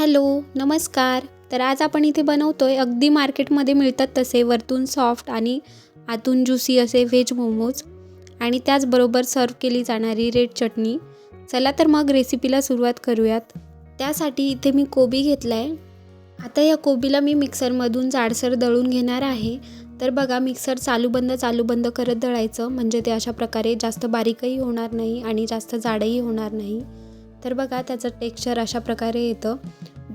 Hello नमस्कार. तर आज आपण इथे बनवतो आहे अगदी मार्केटमध्ये मिळतात तसे वरतून सॉफ्ट आणि आतून ज्युसी असे व्हेज मोमोज आणि त्याचबरोबर सर्व केली जाणारी रेड चटणी. चला तर मग रेसिपीला सुरुवात करूयात. त्यासाठी इथे मी कोबी घेतला आहे आता या कोबीला मी मिक्सरमधून जाडसर दळून घेणार आहे. तर बघा मिक्सर चालू बंद चालू बंद करत दळायचं. म्हणजे ते अशा प्रकारे जास्त बारीकही होणार नाही आणि जास्त जाडही होणार नाही. तर बघा त्याचं टेक्स्चर अशा प्रकारे येतं.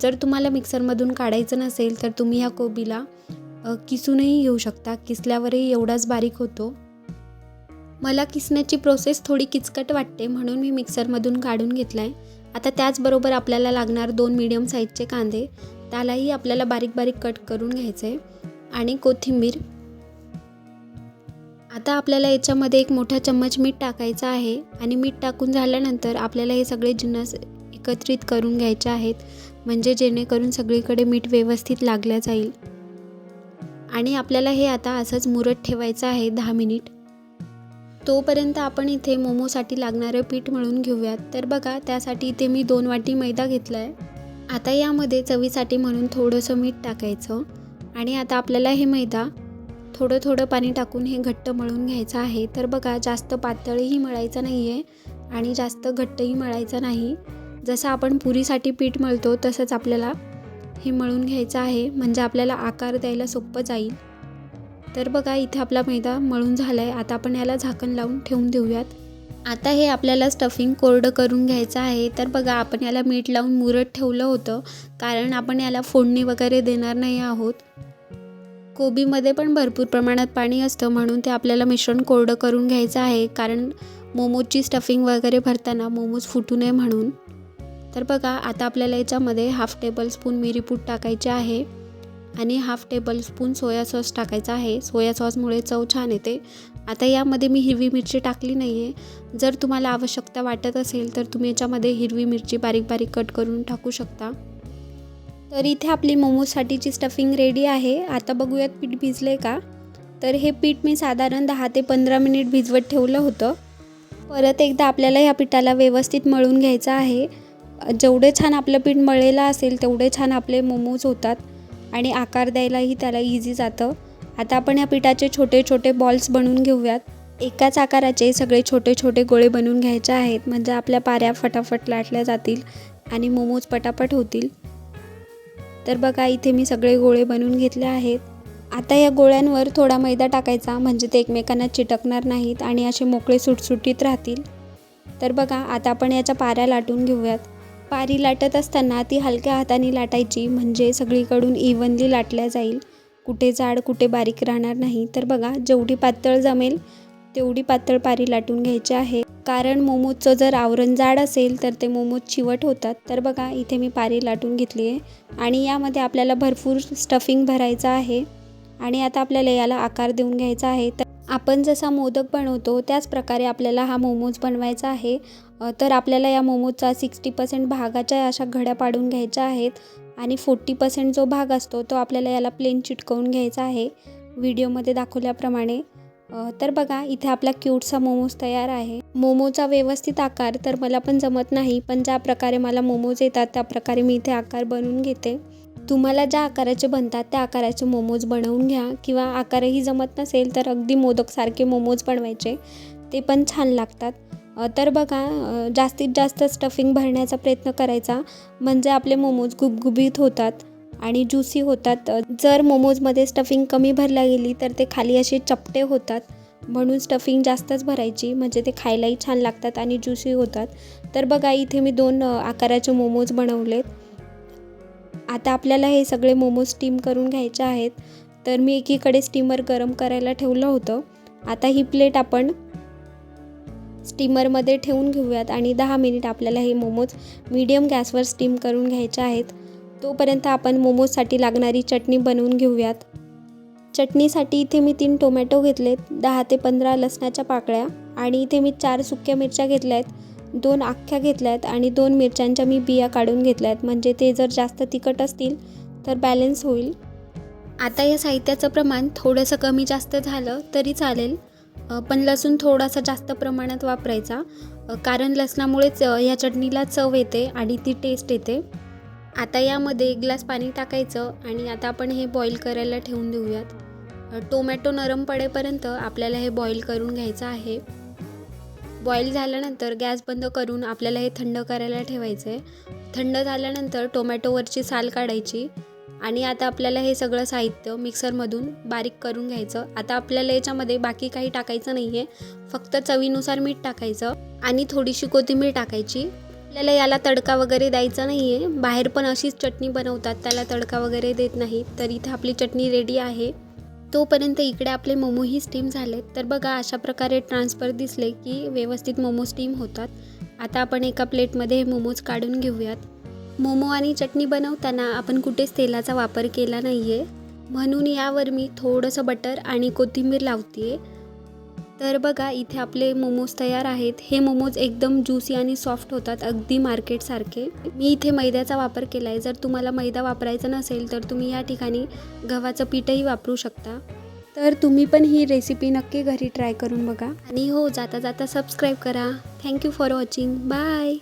जर तुम्हाला मिक्सरमधून काढायचं नसेल तर तुम्ही ह्या कोबीला किसूनही घेऊ शकता. किसल्यावरही एवढाच बारीक होतो. मला किसण्याची प्रोसेस थोडी किचकट वाटते म्हणून मी मिक्सरमधून काढून घेतला आहे आता त्याचबरोबर आपल्याला लागणार दोन मीडियम साईजचे कांदे. त्यालाही आपल्याला बारीक बारीक कट करून घ्यायचे आहे आणि कोथिंबीर. आता आपल्याला याच्यामध्ये एक मोठा चम्मच मीठ टाकायचं आहे आणि मीठ टाकून झाल्यानंतर आपल्याला हे सगळे जिन्नस एकत्रित करून घ्यायचे आहेत म्हणजे जेणेकरून सगळीकडे मीठ व्यवस्थित लागलं जाईल. आणि आपल्याला हे आता असंच मुरत ठेवायचं आहे दहा मिनिट. तोपर्यंत आपण इथे मोमोसाठी लागणारं पीठ मळून घेऊयात. तर बघा त्यासाठी इथे मी दोन वाटी मैदा घेतला आहे आता यामध्ये चवीसाठी म्हणून थोडंसं मीठ टाकायचं. आणि आता आपल्याला हे मैदा थोडं थोडं पाणी टाकून हे घट्ट मळून घ्यायचं आहे. तर बघा जास्त पातळही मळायचं नाही आहे आणि जास्त घट्टही मळायचं नाही. जसं आपण पुरीसाठी पीठ मळतो तसंच आपल्याला हे मळून घ्यायचं आहे. म्हणजे आपल्याला आकार द्यायला सोपं जाईल. तर बघा इथे आपला मैदा मळून झाला आहे आता आपण याला झाकण लावून ठेवून देऊयात. आता हे आपल्याला स्टफिंग कोरडं करून घ्यायचं आहे. तर बघा आपण याला मीठ लावून मुरत ठेवलं होतं. कारण आपण याला फोडणी वगैरे देणार नाही आहोत. कोबीमध्ये पण भरपूर प्रमाणात पाणी असतं म्हणून ते आपल्याला मिश्रण कोरडं करून घ्यायचं आहे. कारण मोमोजची स्टफिंग वगैरे भरताना मोमोज फुटू नये म्हणून. तर बघा आता आपल्याला याच्यामध्ये हाफ टेबल स्पून मिरीपूड टाकायचे आहे. आणि half tablespoon soya टाकायचा आहे. सोया सॉसमुळे चव छान येते. आता यामध्ये मी हिरवी मिरची टाकली नाही आहे जर तुम्हाला आवश्यकता वाटत असेल तर तुम्ही याच्यामध्ये हिरवी मिरची बारीक बारीक कट करून टाकू शकता. तर इथे आपली मोमोजसाठीची स्टफिंग रेडी आहे. आता बघूयात पीठ भिजले का? तर हे पीठ मी साधारण दहा ते पंधरा मिनिट भिजवत ठेवलं होतं. परत एकदा आपल्याला ह्या पिठाला व्यवस्थित मळून घ्यायचं आहे. जेवढे छान आपलं पीठ मळलेलं असेल तेवढे छान आपले मोमोज होतात आणि आकार द्यायलाही त्याला इझी जातं. आता आपण या पिठाचे छोटे छोटे बॉल्स बनवून घेऊयात. एकाच आकाराचे सगळे छोटे छोटे गोळे बनवून घ्यायचे आहेत. म्हणजे आपल्या पाऱ्या फटाफट लाटल्या जातील आणि मोमोज पटापट होतील. तर बघा इथे मी सगळे गोळे बनवून घेतले आहेत. आता या गोळ्यांवर थोडा मैदा टाकायचा म्हणजे ते एकमेकांना चिटकणार नाहीत आणि असे मोकळे सुटसुटीत राहतील. तर बघा आता आपण याच्या पाऱ्या लाटून घेऊयात. पारी लाटत असताना ती हलक्या हाताने लाटायची म्हणजे सगळीकडून इव्हनली लाटल्या जाईल. कुठे जाड कुठे बारीक राहणार नाही. तर बघा जेवढी पातळ जमेल तेवढी पातळ पारी लाटून घ्यायची आहे. कारण मोमोजचं जर आवरण जाड असेल तर ते मोमोज चिवट होतात. तर बघा इथे मी पारी लाटून घेतली आहे. आणि यामध्ये आपल्याला भरपूर स्टफिंग भरायचं आहे. आणि आता आपल्याला याला आकार देऊन घ्यायचा आहे. तर आपण जसा मोदक बनवतो त्याच प्रकारे आपल्याला हा मोमोज बनवायचा आहे. तर आपल्याला या मोमोजचा सिक्स्टी पर्सेंट भागाच्या अशा घड्या पाडून घ्यायच्या आहेत. आणि फोर्टी पर्सेंट जो भाग असतो तो आपल्याला याला प्लेन चिटकवून घ्यायचा आहे. व्हिडिओमध्ये दाखवल्याप्रमाणे. तर बघा इथे आपला क्यूटसा मोमोज तयार आहे. मोमोचा व्यवस्थित आकार तर मला पण जमत नाही पण ज्या प्रकारे मला मोमोज येतात त्या प्रकारे मी इथे आकार बनवून घेते. तुम्हाला ज्या आकाराचे बनतात त्या आकाराचे मोमोज बनवून घ्या किंवा आकारही जमत नसेल तर अगदी मोदकसारखे मोमोज बनवायचे. ते पण छान लागतात. तर बघा जास्तीत जास्त स्टफिंग भरण्याचा प्रयत्न करायचा. म्हणजे आपले मोमोज गुबगुबीत होतात. आणि ज्युसी होतात. जर मोमोजमध्ये स्टफिंग कमी भरल्या गेली तर ते खाली असे चपटे होतात. म्हणून स्टफिंग जास्तच भरायची म्हणजे ते खायलाही छान लागतात आणि ज्युसी होतात. तर बघा इथे मी दोन आकाराचे मोमोज बनवलेत. आता आपल्याला हे सगळे मोमोज स्टीम करून घ्यायचे आहेत. तर मी एकीकडे स्टीमर गरम करायला ठेवलं होतं. आता ही प्लेट आपण स्टीमरमध्ये ठेवून घेऊयात आणि दहा मिनिट आपल्याला हे मोमोज मीडियम गॅसवर स्टीम करून घ्यायचे आहेत. तोपर्यंत आपण मोमोजसाठी लागणारी चटणी बनवून घेऊयात. चटणीसाठी इथे मी तीन टोमॅटो घेतलेत दहा ते पंधरा लसणाच्या पाकळ्या आणि इथे मी चार सुक्या मिरच्या घेतल्या आहेत दोन आख्ख्या घेतल्या आहेत आणि दोन मिरच्यांच्या मी बिया काढून घेतल्या आहेत म्हणजे ते जर जास्त तिखट असतील तर बॅलन्स होईल. आता या साहित्याचं प्रमाण थोडंसं कमी जास्त झालं तरी चालेल पण लसूण थोडासा जास्त प्रमाणात वापरायचा कारण लसणामुळेच या ह्या चटणीला चव येते आणि ती टेस्ट येते. आता यामध्ये एक ग्लास पाणी टाकायचं आणि आता आपण हे बॉईल करायला ठेवून देऊयात. टोमॅटो नरम पडेपर्यंत आपल्याला हे बॉईल करून घ्यायचं आहे. बॉईल झाल्यानंतर गॅस बंद करून आपल्याला हे थंड करायला ठेवायचं आहे थंड झाल्यानंतर टोमॅटोवरची साल काढायची आणि आता आपल्याला हे सगळं साहित्य मिक्सरमधून बारीक करून घ्यायचं. आता आपल्याला याच्यामध्ये बाकी काही टाकायचं नाही आहे फक्त चवीनुसार मीठ टाकायचं आणि थोडीशी कोथिंबीर टाकायची. आपल्याला याला तडका वगैरे द्यायचा नाही आहे बाहेर पण अशीच चटणी बनवतात त्याला तडका वगैरे देत नाही तर इथे आपली चटणी रेडी आहे. तोपर्यंत इकडे आपले मोमोही स्टीम झालेत. तर बघा अशा प्रकारे ट्रान्सफर दिसले की व्यवस्थित मोमो स्टीम होतात. आता आपण एका प्लेटमध्ये हे मोमोज काढून घेऊयात. मोमो आणि चटणी बनवताना आपण कुठेच तेलाचा वापर केला नाही आहे म्हणून यावर मी थोडंसं बटर आणि कोथिंबीर लावते आहे तर बघा इथे आपले मोमोज तयार आहेत. हे मोमोज एकदम ज्युसी आणि सॉफ्ट होतात अगदी मार्केटसारखे मी इथे मैद्याचा वापर केला आहे जर तुम्हाला मैदा वापरायचा नसेल तर तुम्ही या ठिकाणी गव्हाचं पीठही वापरू शकता. तर तुम्ही पण ही रेसिपी नक्की घरी ट्राय करून बघा. आणि हो जाता जाता सबस्क्राईब करा थँक्यू फॉर वॉचिंग बाय